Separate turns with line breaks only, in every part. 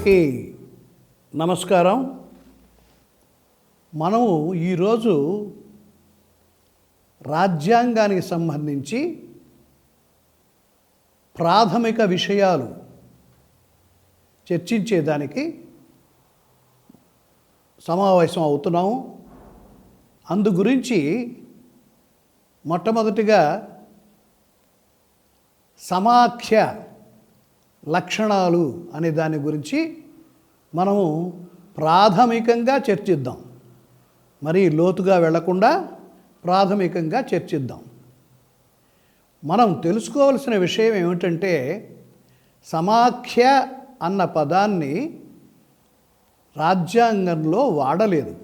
అందరికీ నమస్కారం. మనము ఈరోజు రాజ్యాంగానికి సంబంధించి ప్రాథమిక విషయాలు చర్చించేదానికి సమావేశం అవుతున్నాము. అందు గురించి మొట్టమొదటిగా సమాఖ్య లక్షణాలు అనే దాని గురించి మనము ప్రాథమికంగా చర్చిద్దాం. మరి లోతుగా వెళ్ళకుండా ప్రాథమికంగా చర్చిద్దాం. మనం తెలుసుకోవాల్సిన విషయం ఏమిటంటే సమాఖ్య అన్న పదాన్ని రాజ్యాంగంలో వాడలేదు.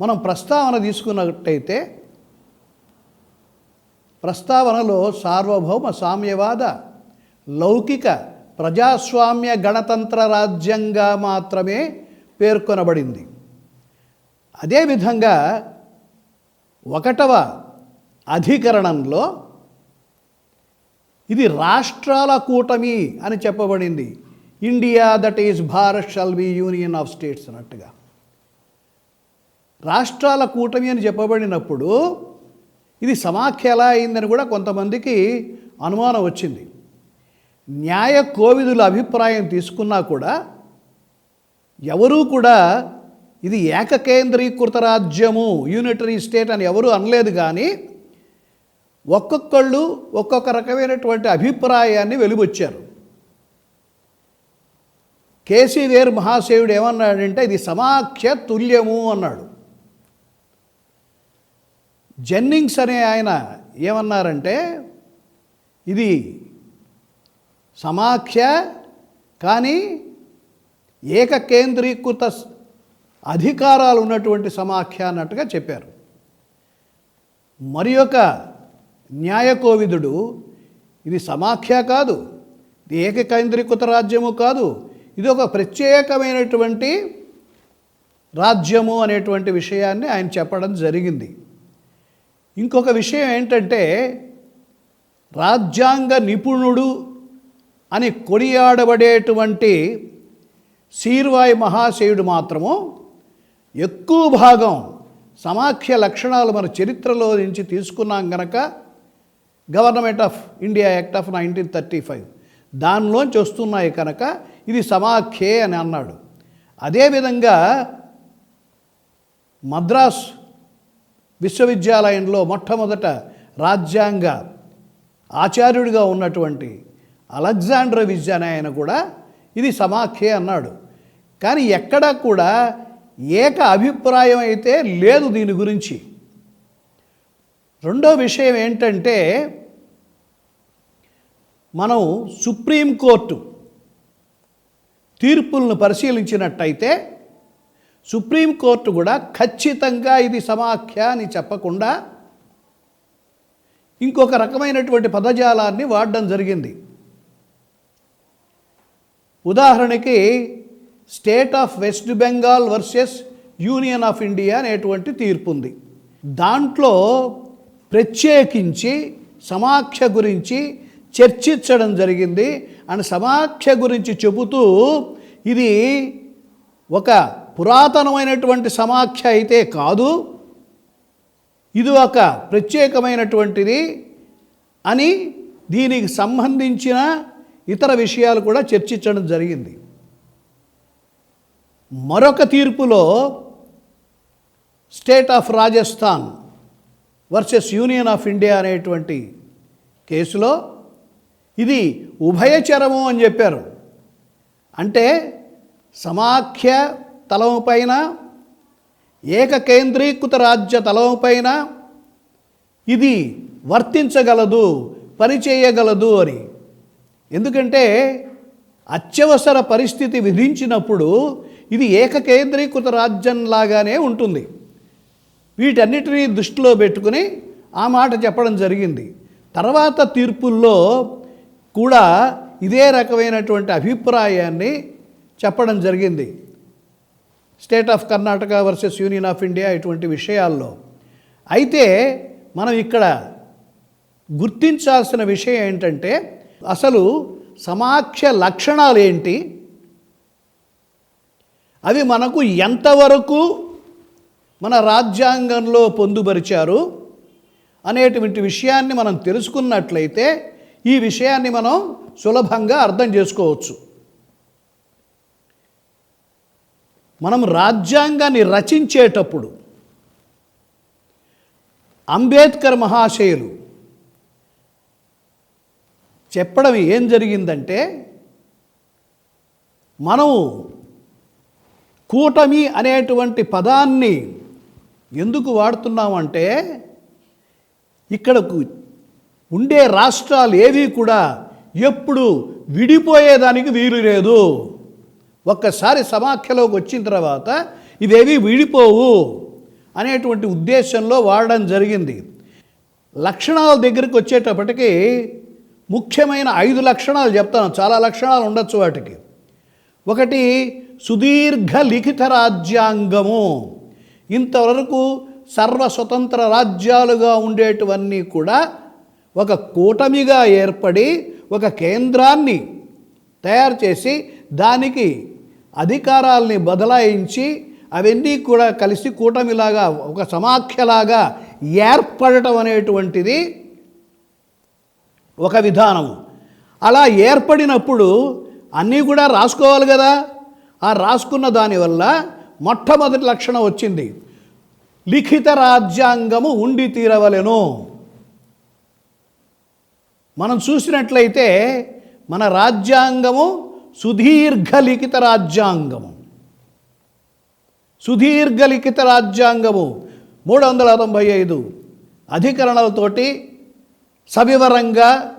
మనం ప్రస్తావన తీసుకున్నట్టయితే ప్రస్తావనలో సార్వభౌమ సామ్యవాద లౌకిక ప్రజాస్వామ్య గణతంత్ర రాజ్యంగా మాత్రమే పేర్కొనబడింది. అదేవిధంగా ఒకటవ అధికరణంలో ఇది రాష్ట్రాల కూటమి అని చెప్పబడింది. India that is Bharat shall be union of states అన్నట్టుగా. రాష్ట్రాల కూటమి అని చెప్పబడినప్పుడు ఇది సమాఖ్య ఎలా అయిందని కూడా కొంతమందికి అనుమానం వచ్చింది. న్యాయ కోవిదుల అభిప్రాయం తీసుకున్నా కూడా ఎవరూ కూడా ఇది ఏకకేంద్రీకృత రాజ్యము యూనిటరీ స్టేట్ అని ఎవరూ అనలేదు కానీ ఒక్కొక్కళ్ళు ఒక్కొక్క రకమైనటువంటి అభిప్రాయాన్ని వెలువచ్చారు. కేసీ వేర్ మహాశయుడు ఏమన్నాడంటే ఇది సమాఖ్య తుల్యము అన్నాడు. జెన్నింగ్స్ అనే ఆయన ఏమన్నారంటే ఇది సమాఖ్య కానీ ఏకకేంద్రీకృత అధికారాలు ఉన్నటువంటి సమాఖ్య అన్నట్టుగా చెప్పారు. మరి ఒక న్యాయకోవిదుడు ఇది సమాఖ్య కాదు ఇది ఏకకేంద్రీకృత రాజ్యము కాదు ఇది ఒక ప్రత్యేకమైనటువంటి రాజ్యము అనేటువంటి విషయాన్ని ఆయన చెప్పడం జరిగింది. ఇంకొక విషయం ఏంటంటే రాజ్యాంగ నిపుణుడు అని కొనియాడబడేటువంటి శీర్వాయి మహాశయుడు మాత్రము ఎక్కువ భాగం సమాఖ్య లక్షణాలు మన చరిత్రలో నుంచి తీసుకున్నాం గనక government of India act of nineteen thirty five. దానిలోంచి వస్తున్నాయి కనుక ఇది సమాఖ్యే అని అన్నాడు. అదేవిధంగా మద్రాస్ విశ్వవిద్యాలయంలో మొట్టమొదట రాజ్యాంగ ఆచార్యుడిగా ఉన్నటువంటి అలెగ్జాండర్ విజ్ అనే ఆయన కూడా ఇది సమాఖ్యే అన్నాడు. కానీ ఎక్కడా కూడా ఏక అభిప్రాయం అయితే లేదు దీని గురించి. రెండో విషయం ఏంటంటే మనం సుప్రీంకోర్టు తీర్పులను పరిశీలించినట్టయితే సుప్రీంకోర్టు కూడా ఖచ్చితంగా ఇది సమాఖ్య అని చెప్పకుండా ఇంకొక రకమైనటువంటి పదజాలాన్ని వాడడం జరిగింది. ఉదాహరణకి state of West Bengal versus union of India అనేటువంటి తీర్పు ఉంది దాంట్లో ప్రత్యేకించి సమాఖ్య గురించి చర్చించడం జరిగింది. అండ్ సమాఖ్య గురించి చెబుతూ ఇది ఒక పురాతనమైనటువంటి సమాఖ్య అయితే కాదు. ఇది ఒక ప్రత్యేకమైనటువంటిది అని దీనికి సంబంధించిన ఇతర విషయాలు కూడా చర్చించడం జరిగింది. మరొక తీర్పులో state of Rajasthan versus union of India అనేటువంటి కేసులో ఇది ఉభయచరము అని చెప్పారు. అంటే సమాఖ్య తలము పైన ఏకకేంద్రీకృత రాజ్య తలము పైన ఇది వర్తించగలదు పనిచేయగలదు అని ఎందుకంటే అత్యవసర పరిస్థితి విధించినప్పుడు ఇది ఏకకేంద్రీకృత రాజ్యంలాగానే ఉంటుంది. వీటన్నిటినీ దృష్టిలో పెట్టుకుని ఆ మాట చెప్పడం జరిగింది. తర్వాత తీర్పుల్లో కూడా ఇదే రకమైనటువంటి అభిప్రాయాన్ని చెప్పడం జరిగింది. State of Karnataka versus union of India ఇటువంటి విషయాల్లో. అయితే మనం ఇక్కడ గుర్తించాల్సిన విషయం ఏంటంటే అసలు సమాఖ్య లక్షణాలు ఏంటి? అవి మనకు ఎంతవరకు మన రాజ్యాంగంలో పొందుపరిచారు అనేటువంటి విషయాన్ని మనం తెలుసుకున్నట్లయితే ఈ విషయాన్ని మనం సులభంగా అర్థం చేసుకోవచ్చు. మనం రాజ్యాంగాన్ని రచించేటప్పుడు అంబేద్కర్ మహాశయులు చెప్పడం ఏం జరిగిందంటే మనం కూటమి అనేటువంటి పదాన్ని ఎందుకు వాడుతున్నామంటే ఇక్కడకు ఉండే రాష్ట్రాలు ఏవి కూడా ఎప్పుడు విడిపోయేదానికి వీలు లేదు. ఒక్కసారి సమాఖ్యలోకి వచ్చిన తర్వాత ఇవేవి విడిపోవు అనేటువంటి ఉద్దేశంలో వాడడం జరిగింది. లక్షణాల దగ్గరికి వచ్చేటప్పటికి ముఖ్యమైన ఐదు లక్షణాలు చెప్తాను. చాలా లక్షణాలు ఉండొచ్చు వాటికి. ఒకటి సుదీర్ఘ లిఖిత రాజ్యాంగము. ఇంతవరకు సర్వ స్వతంత్ర రాజ్యాలుగా ఉండేటివన్నీ కూడా ఒక కూటమిగా ఏర్పడి ఒక కేంద్రాన్ని తయారు చేసి దానికి అధికారాల్ని బదలాయించి అవన్నీ కూడా కలిసి కూటమిలాగా ఒక సమాఖ్యలాగా ఏర్పడటం అనేటువంటిది ఒక విధానము. అలా ఏర్పడినప్పుడు అన్నీ కూడా రాసుకోవాలి కదా? ఆ రాసుకున్న దానివల్ల మొట్టమొదటి లక్షణం వచ్చింది. లిఖిత రాజ్యాంగము ఉండి తీరవలెను. మనం చూసినట్లయితే మన రాజ్యాంగము సుదీర్ఘ లిఖిత రాజ్యాంగము. సుదీర్ఘ లిఖిత రాజ్యాంగము మూడు వందల తొంభై ఐదు అధికరణలతోటి సవివరంగా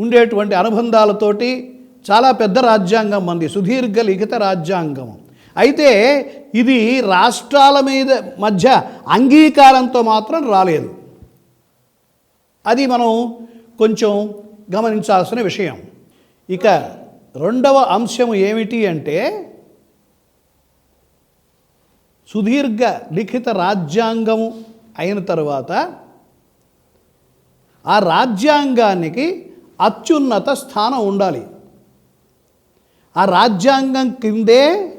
ఉండేటువంటి అనుబంధాలతోటి చాలా పెద్ద రాజ్యాంగం మంది సుదీర్ఘ లిఖిత రాజ్యాంగం. అయితే ఇది రాష్ట్రాల మీద మధ్య అంగీకారంతో మాత్రం రాలేదు. అది మనం కొంచెం గమనించాల్సిన విషయం. ఇక రెండవ అంశం ఏమిటి అంటే సుదీర్ఘ లిఖిత రాజ్యాంగము అయిన తర్వాత ఆ రాజ్యాంగానికి అత్యున్నత స్థానం ఉండాలి. ఆ రాజ్యాంగం కిందే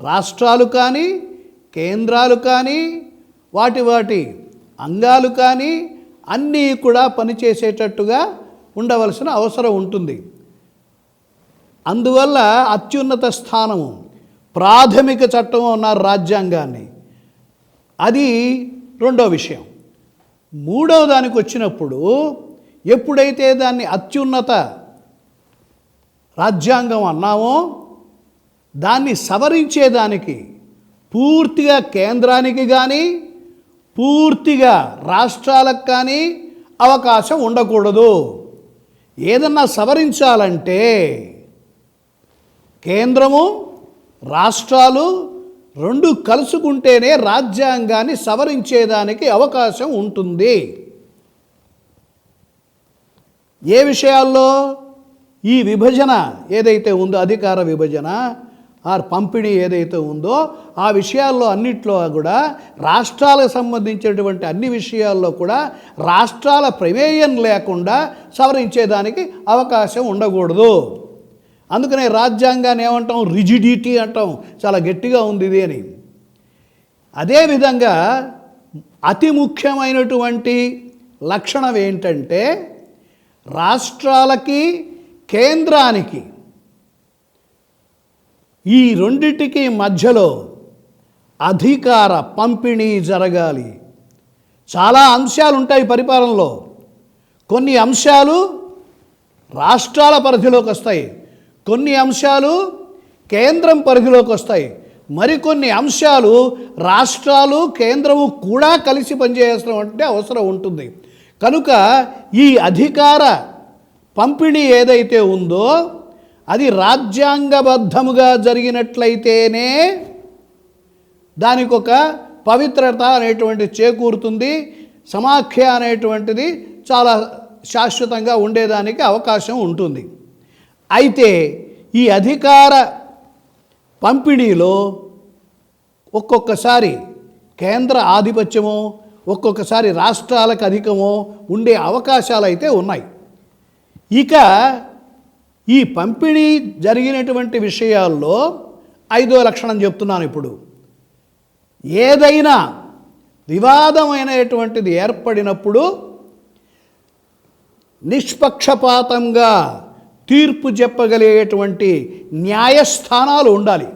రాష్ట్రాలు కానీ కేంద్రాలు కానీ వాటి వాటి అంగాలు కానీ అన్నీ కూడా పనిచేసేటట్టుగా ఉండవలసిన అవసరం ఉంటుంది. అందువల్ల అత్యున్నత స్థానము ప్రాథమిక చట్టం అన్నారు రాజ్యాంగాన్ని. అది రెండో విషయం. మూడవ దానికి వచ్చినప్పుడు ఎప్పుడైతే దాన్ని అత్యున్నత రాజ్యాంగం అన్నామో దాన్ని సవరించేదానికి పూర్తిగా కేంద్రానికి కానీ పూర్తిగా రాష్ట్రాలకు కానీ అవకాశం ఉండకూడదు. ఏదన్నా సవరించాలంటే కేంద్రము రాష్ట్రాలు రెండు కలుసుకుంటేనే రాజ్యాంగాన్ని సవరించేదానికి అవకాశం ఉంటుంది. ఏ విషయాల్లో? ఈ విభజన ఏదైతే ఉందో అధికార విభజన ఆర్ పంపిణీ ఏదైతే ఉందో ఆ విషయాల్లో అన్నిట్లో కూడా రాష్ట్రాలకు సంబంధించినటువంటి అన్ని విషయాల్లో కూడా రాష్ట్రాల ప్రమేయం లేకుండా సవరించేదానికి అవకాశం ఉండకూడదు. అందుకనే రాజ్యాంగాన్ని ఏమంటాం? రిజిడిటీ అంటాం. చాలా గట్టిగా ఉంది ఇది అని. అదేవిధంగా అతి ముఖ్యమైనటువంటి లక్షణం ఏంటంటే రాష్ట్రాలకి కేంద్రానికి ఈ రెండిటికి మధ్యలో అధికార పంపిణీ జరగాలి. చాలా అంశాలు ఉంటాయి పరిపాలనలో. కొన్ని అంశాలు రాష్ట్రాల పరిధిలోకి వస్తాయి. కొన్ని అంశాలు కేంద్రం పరిధిలోకి వస్తాయి. మరికొన్ని అంశాలు రాష్ట్రాలు కేంద్రము కూడా కలిసి పనిచేయాల్సిన అవసరం ఉంటుంది. కనుక ఈ అధికార పంపిణీ ఏదైతే ఉందో అది రాజ్యాంగబద్ధముగా జరిగినట్లయితేనే దానికి ఒక పవిత్రత అనేటువంటి చేకూరుతుంది. సమాఖ్య అనేటువంటిది చాలా శాశ్వతంగా ఉండేదానికి అవకాశం ఉంటుంది. అయితే ఈ అధికార పంపిణీలో ఒక్కొక్కసారి కేంద్ర ఆధిపత్యమో ఒక్కొక్కసారి రాష్ట్రాలకు అధికమో ఉండే అవకాశాలు అయితే ఉన్నాయి. ఇక ఈ పంపిణీ జరిగినటువంటి విషయాల్లో ఐదో లక్షణం చెప్తున్నాను ఇప్పుడు. ఏదైనా వివాదమైనటువంటిది ఏర్పడినప్పుడు నిష్పక్షపాతంగా తీర్పు చెప్పగలిగేటువంటి న్యాయస్థానాలు ఉండాలి.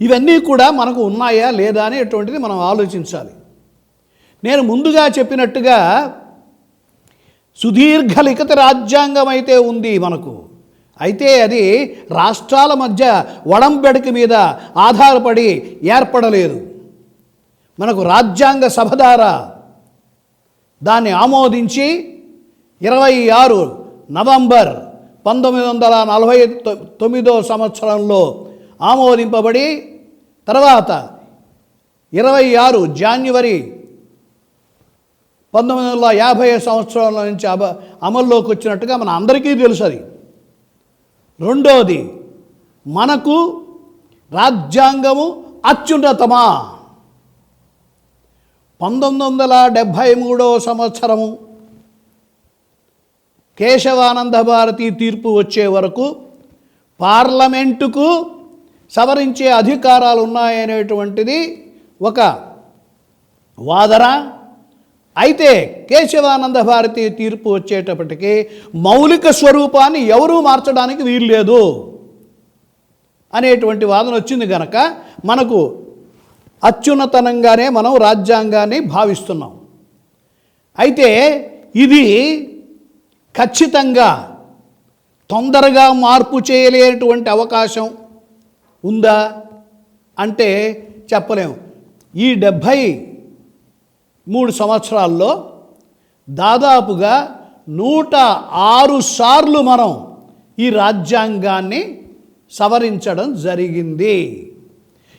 ఇవన్నీ కూడా మనకు ఉన్నాయా లేదా అనేటువంటిది మనం ఆలోచించాలి. నేను ముందుగా చెప్పినట్టుగా సుదీర్ఘ లిఖిత రాజ్యాంగం అయితే ఉంది మనకు. అయితే అది రాష్ట్రాల మధ్య వడంబెడక మీద ఆధారపడి ఏర్పడలేదు. మనకు రాజ్యాంగ సభ ద్వారా దాన్ని ఆమోదించి ఇరవై ఆరు నవంబర్ పంతొమ్మిది వందల నలభై తొ- తొమ్మిదో సంవత్సరంలో ఆమోదింపబడి తర్వాత ఇరవై ఆరు జాన్యువరి పంతొమ్మిది వందల యాభై సంవత్సరాల నుంచి అమ అమల్లోకి వచ్చినట్టుగా మన అందరికీ తెలుసు అది. రెండోది మనకు రాజ్యాంగము అత్యున్నతమా? పంతొమ్మిది వందల డెబ్భై మూడవ సంవత్సరము కేశవానంద భారతి తీర్పు వచ్చే వరకు పార్లమెంటుకు సవరించే అధికారాలు ఉన్నాయనేటువంటిది ఒక వాదన. అయితే కేశవానంద భారతి తీర్పు వచ్చేటప్పటికి మౌలిక స్వరూపాన్ని ఎవరూ మార్చడానికి వీల్లేదు అనేటువంటి వాదన వచ్చింది కనుక మనకు అత్యున్నతనంగానే మనం రాజ్యాంగాన్ని భావిస్తున్నాం. అయితే ఇది ఖచ్చితంగా తొందరగా మార్పు చేయలేనటువంటి అవకాశం ఉందా అంటే చెప్పలేము. ఈ డెబ్భై మూడు సంవత్సరాల్లో దాదాపుగా నూట ఆరు సార్లు మనం ఈ రాజ్యాంగాన్ని సవరించడం జరిగింది.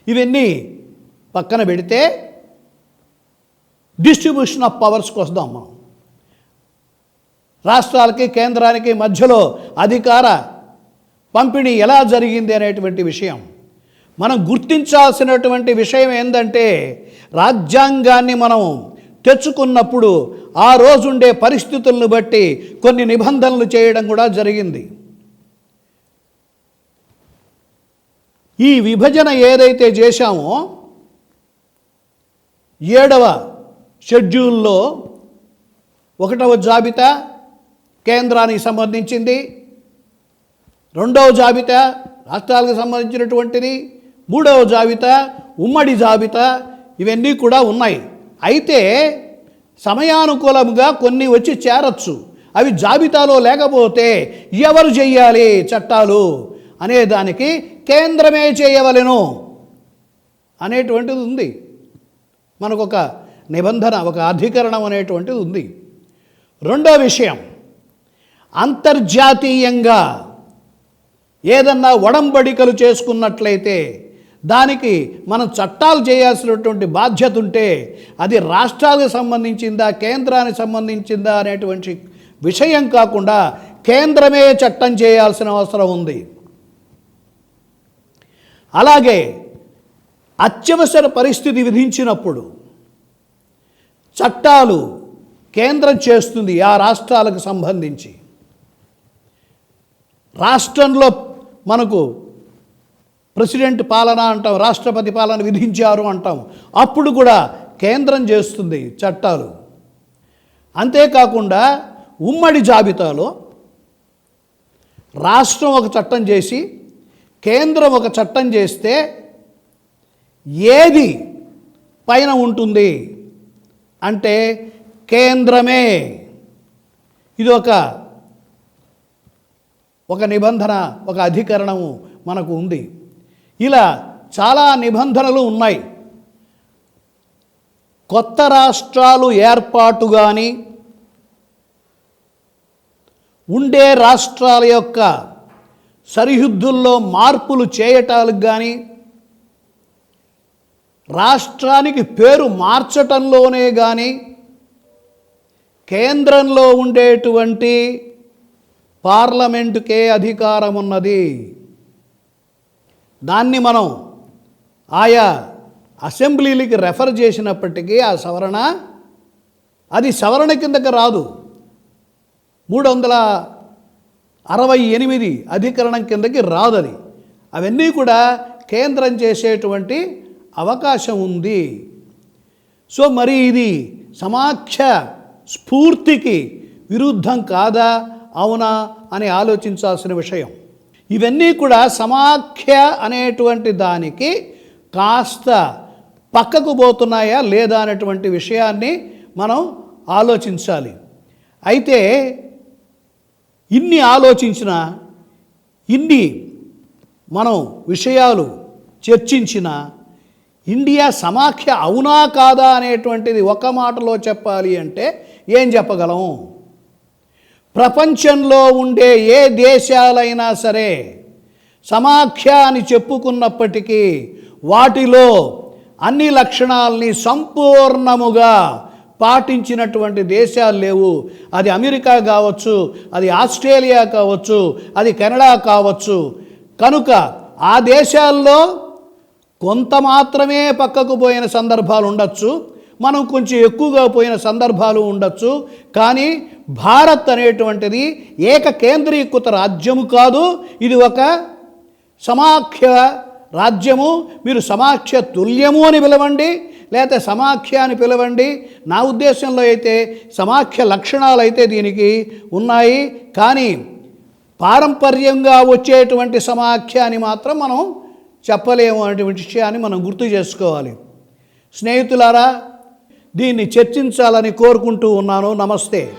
ఇవన్నీ పక్కన పెడితే డిస్ట్రిబ్యూషన్ ఆఫ్ పవర్స్కి వస్తాం మనం. రాష్ట్రాలకి కేంద్రానికి మధ్యలో అధికార పంపిణీ ఎలా జరిగింది అనేటువంటి విషయం. మనం గుర్తించాల్సినటువంటి విషయం ఏంటంటే రాజ్యాంగాన్ని మనం తెచ్చుకున్నప్పుడు ఆ రోజుండే పరిస్థితులను బట్టి కొన్ని నిబంధనలు చేయడం కూడా జరిగింది. ఈ విభజన ఏదైతే చేశామో ఏడవ షెడ్యూల్లో ఒకటవ జాబితా కేంద్రానికి సంబంధించింది. రెండవ జాబితా రాష్ట్రాలకు సంబంధించినటువంటిది. మూడవ జాబితా ఉమ్మడి జాబితా. ఇవన్నీ కూడా ఉన్నాయి. అయితే సమయానుకూలంగా కొన్ని వచ్చి చేరచ్చు. అవి జాబితాలో లేకపోతే ఎవరు చెయ్యాలి చట్టాలు అనే దానికి కేంద్రమే చేయవలెను అనేటువంటిది ఉంది. మనకు ఒక నిబంధన ఒక అధికరణం అనేటువంటిది ఉంది. రెండో విషయం. అంతర్జాతీయంగా ఏదన్నా ఒడంబడికలు చేసుకున్నట్లయితే దానికి మనం చట్టాలు చేయాల్సినటువంటి బాధ్యత ఉంటే అది రాష్ట్రాలకు సంబంధించిందా కేంద్రానికి సంబంధించిందా అనేటువంటి విషయం కాకుండా కేంద్రమే చట్టం చేయాల్సిన అవసరం ఉంది. అలాగే అత్యవసర పరిస్థితి విధించినప్పుడు చట్టాలు కేంద్రం చేస్తుంది ఆ రాష్ట్రాలకు సంబంధించి. రాష్ట్రంలో మనకు ప్రెసిడెంట్ పాలన అంటాం రాష్ట్రపతి పాలన విధించారు అంటాం. అప్పుడు కూడా కేంద్రం చేస్తుంది చట్టాలు. అంతేకాకుండా ఉమ్మడి జాబితాలో రాష్ట్రం ఒక చట్టం చేసి కేంద్రం ఒక చట్టం చేస్తే ఏది పైన ఉంటుంది అంటే కేంద్రమే. ఇది ఒక ఒక నిబంధన ఒక అధికరణము మనకు ఉంది. ఇలా చాలా నిబంధనలు ఉన్నాయి. కొత్త రాష్ట్రాలు ఏర్పాటు కానీ ఉండే రాష్ట్రాల యొక్క సరిహద్దుల్లో మార్పులు చేయటానికి కానీ రాష్ట్రానికి పేరు మార్చటంలోనే కానీ కేంద్రంలో ఉండేటువంటి పార్లమెంటుకే అధికారం ఉన్నది దాన్ని మనం ఆయా అసెంబ్లీలకి రెఫర్ చేసినప్పటికీ ఆ సవరణ అది సవరణ కిందకి రాదు. మూడు వందల అరవై ఎనిమిది అధికరణం కిందకి రాదు అది అవన్నీ కూడా కేంద్రం చేసేటువంటి అవకాశం ఉంది. సో మరి ఇది సమాఖ్య స్ఫూర్తికి విరుద్ధం కాదా? అవునా అని ఆలోచించాల్సిన విషయం. ఇవన్నీ కూడా సమాఖ్య అనేటువంటి దానికి కాస్త పక్కకు పోతున్నాయా లేదా అనేటువంటి విషయాన్ని మనం ఆలోచించాలి. అయితే ఇన్ని ఆలోచించిన ఇన్ని మనం విషయాలు చర్చించిన ఇండియా సమాఖ్య అవునా కాదా అనేటువంటిది ఒక మాటలో చెప్పాలి అంటే ఏం చెప్పగలం? ప్రపంచంలో ఉండే ఏ దేశాలైనా సరే సమాఖ్య అని చెప్పుకున్నప్పటికీ వాటిలో అన్ని లక్షణాలని సంపూర్ణముగా పాటించినటువంటి దేశాలు లేవు. అది అమెరికా కావచ్చు అది ఆస్ట్రేలియా కావచ్చు అది కెనడా కావచ్చు. కనుక ఆ దేశాల్లో కొంత మాత్రమే పక్కకు పోయిన సందర్భాలు ఉండొచ్చు. మనం కొంచెం ఎక్కువగా పోయిన సందర్భాలు ఉండొచ్చు కానీ భారత్ అనేటువంటిది ఏక కేంద్రీకృత రాజ్యము కాదు ఇది ఒక సమాఖ్య రాజ్యము. మీరు సమాఖ్య తుల్యము అని పిలవండి లేకపోతే సమాఖ్య అని పిలవండి. నా ఉద్దేశంలో అయితే సమాఖ్య లక్షణాలు అయితే దీనికి ఉన్నాయి కానీ పారంపర్యంగా వచ్చేటువంటి సమాఖ్య అని మాత్రం మనం చెప్పలేము అనేటువంటి విషయాన్ని మనం గుర్తు చేసుకోవాలి. స్నేహితులారా దీన్ని చర్చించాలని కోరుకుంటూ ఉన్నాను. నమస్తే.